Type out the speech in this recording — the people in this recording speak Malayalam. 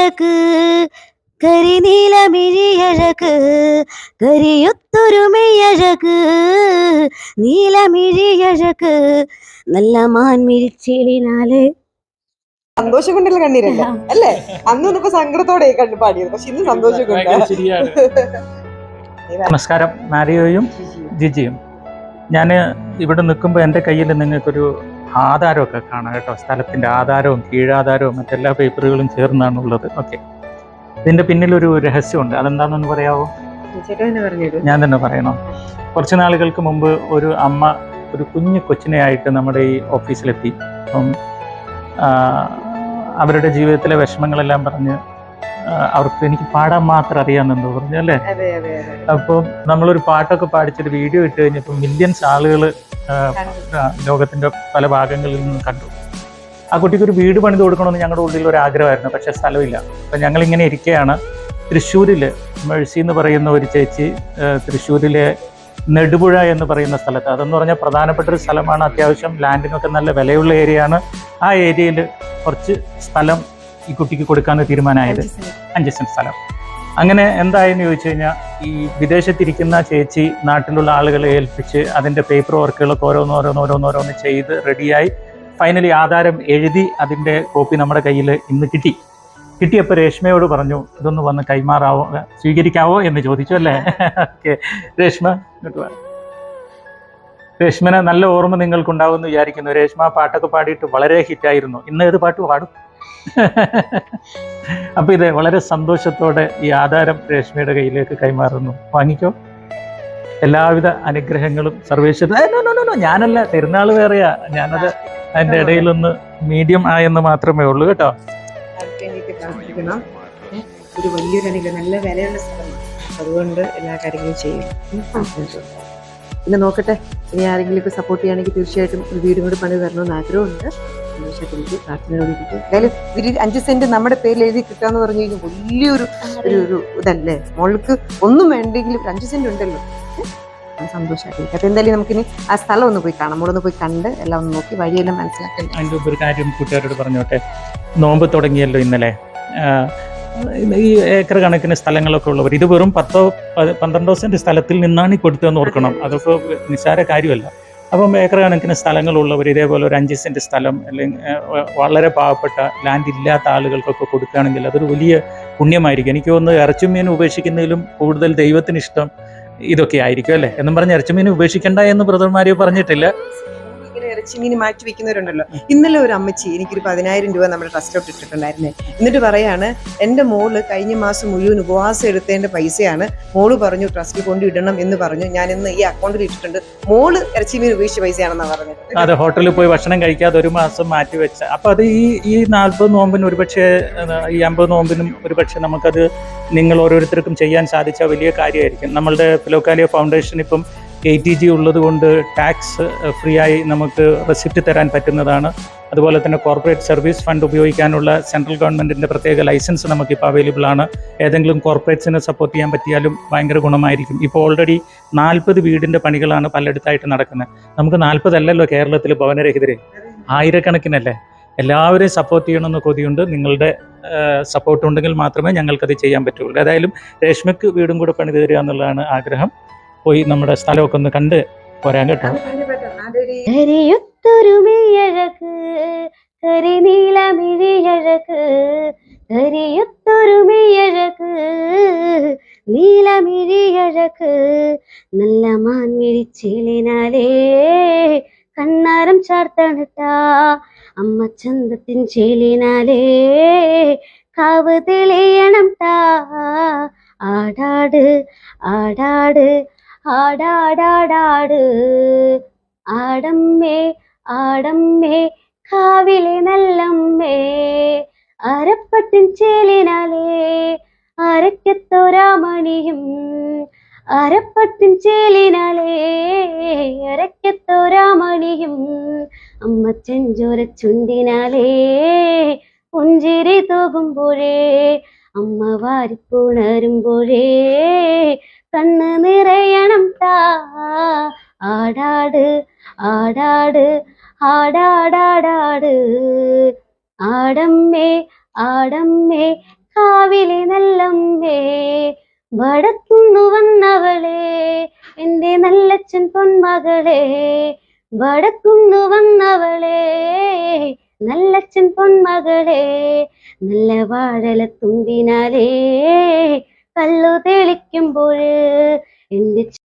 കരിനീലമിഴിയഴക് കരിനീലമിഴിയഴക് കരിയൊത്തൊരുമയഴക് നീലമിഴിയഴക് നല്ല മാൻമിഴിച്ചിലിനാല് സന്തോഷം കൊണ്ടുള്ള കണ്ണീരല്ല? അല്ലേ? അന്ന് വന്നപ്പോ സങ്കടത്തോടെ കണ്ടു പാടിയത്. പക്ഷെ ഇന്ന് സന്തോഷം കൊണ്ട് നമസ്കാരം. മാരിയോയും ജിജിയും. ഞാൻ ഇവിടെ നിൽക്കുമ്പോൾ എന്റെ കയ്യിൽ നിങ്ങൾക്കൊരു ആധാരമൊക്കെ കാണാം കേട്ടോ. സ്ഥലത്തിന്റെ ആധാരവും കീഴാധാരവും മറ്റെല്ലാ പേപ്പറുകളും ചേർന്നാണ് ഉള്ളത് ഓക്കെ. ഇതിന്റെ പിന്നിലൊരു രഹസ്യമുണ്ട്. അതെന്താണെന്ന് പറയാമോ ഞാൻ തന്നെ പറയണോ? കുറച്ച് നാളുകൾക്ക് മുമ്പ് ഒരു അമ്മ ഒരു കുഞ്ഞു കൊച്ചിനെയായിട്ട് നമ്മുടെ ഈ ഓഫീസിലെത്തി. അപ്പം അവരുടെ ജീവിതത്തിലെ വിഷമങ്ങളെല്ലാം പറഞ്ഞ് അവർക്ക് എനിക്ക് പാടാൻ മാത്രം അറിയാമെന്നെന്തോ പറഞ്ഞു അല്ലേ? അപ്പോൾ നമ്മളൊരു പാട്ടൊക്കെ പാടിച്ചൊരു വീഡിയോ ഇട്ട് കഴിഞ്ഞപ്പോൾ മില്യൺസ് ആളുകൾ ലോകത്തിന്റെ പല ഭാഗങ്ങളിൽ നിന്ന് കണ്ടു. ആ കുട്ടിക്ക് ഒരു വീട് പണിത് കൊടുക്കണമെന്ന് ഞങ്ങളുടെ ഉള്ളിൽ ഒരു ആഗ്രഹമായിരുന്നു പക്ഷെ സ്ഥലമില്ല. അപ്പം ഞങ്ങൾ ഇങ്ങനെ ഇരിക്കുകയാണ്. തൃശ്ശൂരിൽ മെഴ്സി എന്ന് പറയുന്ന ഒരു ചേച്ചി തൃശ്ശൂരിലെ നെടുപുഴ എന്ന് പറയുന്ന സ്ഥലത്ത്. അതെന്ന് പറഞ്ഞാൽ പ്രധാനപ്പെട്ട ഒരു സ്ഥലമാണ്. അത്യാവശ്യം ലാൻഡിനൊക്കെ നല്ല വിലയുള്ള ഏരിയയാണ് ആ ഏരിയയിൽ കുറച്ച് സ്ഥലം ഈ കുട്ടിക്ക് കൊടുക്കാമെന്ന് തീരുമാനമായത്? അഞ്ച് സെന്റ്. സ്ഥലം. അങ്ങനെ എന്തായെന്ന് ചോദിച്ചു കഴിഞ്ഞാൽ ഈ വിദേശത്തിരിക്കുന്ന ചേച്ചി നാട്ടിലുള്ള ആളുകളെ ഏൽപ്പിച്ച് അതിന്റെ പേപ്പർ വർക്കുകളൊക്കെ ഓരോന്ന് ഓരോന്ന് ഓരോന്ന് ഓരോന്ന് ചെയ്ത് റെഡിയായി ഫൈനലി ആധാരം എഴുതി അതിന്റെ കോപ്പി നമ്മുടെ കയ്യിൽ ഇന്ന് കിട്ടി. കിട്ടിയപ്പോൾ രേഷ്മയോട് പറഞ്ഞു ഇതൊന്ന് വന്ന് കൈമാറാവോ സ്വീകരിക്കാവോ? എന്ന് ചോദിച്ചു അല്ലേ? ഓക്കെ. രേഷ്മ രേഷ്മനെ നല്ല ഓർമ്മ നിങ്ങൾക്കുണ്ടാവുമെന്ന് വിചാരിക്കുന്നു. രേഷ്മ പാട്ടൊക്കെ പാടിയിട്ട് വളരെ ഹിറ്റായിരുന്നു ഇന്ന് ഏത് പാട്ട് പാടും? അപ്പൊ ഇത് വളരെ സന്തോഷത്തോടെ ഈ ആധാരം രേഷ്മയുടെ കയ്യിലേക്ക് കൈമാറുന്നു. വാങ്ങിക്കോ. എല്ലാവിധ അനുഗ്രഹങ്ങളും സർവേശ്വര ഏ, no, no, no, no, ഞാനല്ല പെരുന്നാൾ വേറെയാ. ഞാനത് അതിന്റെ ഇടയിലൊന്ന് മീഡിയം ആയെന്ന് മാത്രമേ ഉള്ളൂ കേട്ടോ. ഒരു വലിയൊരു അനുഗ്രഹം നല്ല വിലയുള്ള സ്ഥലമാണ്. അതുകൊണ്ട് എല്ലാ കാര്യങ്ങളും ചെയ്യും. പിന്നെ നോക്കട്ടെ ഇനി ആരെങ്കിലും ഇപ്പൊ സപ്പോർട്ട് ചെയ്യുകയാണെങ്കിൽ തീർച്ചയായിട്ടും ഒരു വീടും കൂടി പണി തരണമെന്ന് ആഗ്രഹമുണ്ട്. എനിക്ക് പ്രാർത്ഥനയോടിരിക്കും എന്തായാലും അഞ്ച് സെന്റ് നമ്മുടെ പേര് എഴുതി കിട്ടാന്ന് പറഞ്ഞു കഴിഞ്ഞാൽ വലിയൊരു ഒരു ഒരു ഇതല്ലേ? മോൾക്ക് ഒന്നും വേണ്ടെങ്കിലും അഞ്ച് സെന്റ് ഉണ്ടല്ലോ. സന്തോഷമായിട്ട് അപ്പൊ എന്തായാലും നമുക്കിനി ആ സ്ഥലം ഒന്ന് പോയി കാണാം. നമ്മളൊന്ന് പോയി കണ്ട് എല്ലാം ഒന്ന് നോക്കി വഴിയെല്ലാം മനസ്സിലാക്കണ്ടേ അതിന്റെ ഒരു കാര്യം കൂട്ടുകാരോട് പറഞ്ഞോട്ടെ? നോമ്പ് തുടങ്ങിയല്ലോ ഇന്നലെ. ഈ ഏക്കർ കണക്കിന് സ്ഥലങ്ങളൊക്കെ ഉള്ളവർ ഇത് വെറും പത്തോ പന്ത്രണ്ടോ സെന്റ് സ്ഥലത്തിൽ നിന്നാണ് ഈ കൊടുത്തതെന്ന് ഓർക്കണം. അതൊക്കെ നിസ്സാര കാര്യമല്ല. അപ്പം ഏക്കർ കണക്കിന് സ്ഥലങ്ങളുള്ളവർ ഇതേപോലെ ഒരു അഞ്ച് സെന്റ് സ്ഥലം അല്ലെങ്കിൽ വളരെ പാവപ്പെട്ട ലാൻഡ് ഇല്ലാത്ത ആളുകൾക്കൊക്കെ കൊടുക്കുകയാണെങ്കിൽ അതൊരു വലിയ പുണ്യമായിരിക്കും. എനിക്ക് തോന്നുന്നു ഇറച്ചുമീൻ ഉപേക്ഷിക്കുന്നതിലും കൂടുതൽ ദൈവത്തിന് ഇഷ്ടം ഇതൊക്കെ ആയിരിക്കും അല്ലേ? എന്നും പറഞ്ഞ് ഇറച്ചുമീൻ ഉപേക്ഷിക്കണ്ട എന്ന് ബ്രദർമാരെയോ പറഞ്ഞിട്ടില്ല. ഇറച്ചി മീൻ മാറ്റി വെക്കുന്നവരുണ്ടല്ലോ. ഇന്നലെ ഒരു അമ്മച്ചി എനിക്കൊരു പതിനായിരം രൂപ നമ്മുടെ ട്രസ്റ്റിലോട്ട് ഇട്ടിട്ടുണ്ടായിരുന്നേ. എന്നിട്ട് പറയാണ് എന്റെ മോൾ കഴിഞ്ഞ മാസം മുഴുവൻ ഉപവാസം എടുത്തതിന്റെ പൈസയാണ്. മോൾ പറഞ്ഞു ട്രസ്റ്റിൽ കൊണ്ട് ഇടണം എന്ന് പറഞ്ഞു. ഞാൻ ഇന്ന് ഈ അക്കൗണ്ടിൽ ഇട്ടിട്ടുണ്ട്. മോൾ ഇറച്ചി മീൻ ഉപേക്ഷിച്ച പൈസയാണെന്നാണ് പറഞ്ഞത്. അതെ ഹോട്ടലിൽ പോയി ഭക്ഷണം കഴിക്കാതെ ഒരു മാസം മാറ്റി വെച്ച. അപ്പൊ അത് ഈ ഈ നാൽപ്പത് നോമ്പിന് ഒരുപക്ഷെ ഈ അമ്പത് നോമ്പിനും ഒരുപക്ഷെ നമുക്കത് നിങ്ങൾ ഓരോരുത്തർക്കും ചെയ്യാൻ സാധിച്ച വലിയ കാര്യമായിരിക്കും. നമ്മളുടെ ഫിലോക്കാലിയ ഫൗണ്ടേഷൻ ഇപ്പം എ ടി ജി ഉള്ളത് കൊണ്ട് ടാക്സ് ഫ്രീ ആയി നമുക്ക് റെസിപ്റ്റ് തരാൻ പറ്റുന്നതാണ്. അതുപോലെ തന്നെ കോർപ്പറേറ്റ് സർവീസ് ഫണ്ട് ഉപയോഗിക്കാനുള്ള സെൻട്രൽ ഗവൺമെന്റിന്റെ പ്രത്യേക ലൈസൻസ് നമുക്കിപ്പോൾ അവൈലബിൾ ആണ്. ഏതെങ്കിലും കോർപ്പറേറ്റ്സിനെ സപ്പോർട്ട് ചെയ്യാൻ പറ്റിയാലും ഭയങ്കര ഗുണമായിരിക്കും. ഇപ്പോൾ ഓൾറെഡി നാൽപ്പത് വീടിന്റെ പണികളാണ് പലയിടത്തായിട്ട് നടക്കുന്നത്. നമുക്ക് നാൽപ്പതല്ലല്ലോ കേരളത്തിൽ ഭവനരഹിതരെ. ആയിരക്കണക്കിനല്ലേ? എല്ലാവരെയും സപ്പോർട്ട് ചെയ്യണമെന്ന് കൊതിയുണ്ട്. നിങ്ങളുടെ സപ്പോർട്ട് ഉണ്ടെങ്കിൽ മാത്രമേ ഞങ്ങൾക്കത് ചെയ്യാൻ പറ്റുള്ളൂ. ഏതായാലും രേഷ്മയ്ക്ക് വീടും കൂടെ പണി തരിക എന്നുള്ളതാണ് ആഗ്രഹം. പോയി നമ്മുടെ സ്ഥലമൊക്കെ ഒന്ന് കണ്ട് പോരാൻ കേട്ടോ. കരിയൊത്തൊരുമയഴക് കരിനീലമിഴിയഴക് കരിയൊത്തൊരുമയഴക് നല്ല കണ്ണാരം ചാർത്തണിട്ടാ അമ്മ ചന്തത്തിൻ ചേലിനാലേ കാവ് തെളിയണം താ ആടാട് ആടാട് ആടാടാടാട്. ആടമ്മേ ആടമ്മേ കാവിലെ നല്ലമ്മേ അരപ്പട്ടിൻ ചേലിനാലേ അരക്കത്തോരാമണിയും അരപ്പട്ടിൻ ചേലിനാലേ അരക്കത്തോരാമണിയും അമ്മ ചെഞ്ചോര ചുണ്ടിനാലേ പുഞ്ചിരി തൂകുമ്പോഴേ അമ്മ വാരിപ്പുണരുമ്പോഴേ കണ്ണ് നിറയണം താ ആടാട് ആടാട് ആടാടാടാട് ആടമ്മേ ആടമ്മേ കാവിലെ നല്ലമ്മേ. വടക്കുന്നു വന്നവളെ എന്റെ നല്ലച്ഛൻ പൊന്മകളെ. വടക്കുന്നു വന്നവളെ നല്ലച്ഛൻ പൊന്മകളെ നല്ല വാഴല തുമ്പിനാലേ. കല്ലു തെളിക്കുമ്പോൾ എന്റെ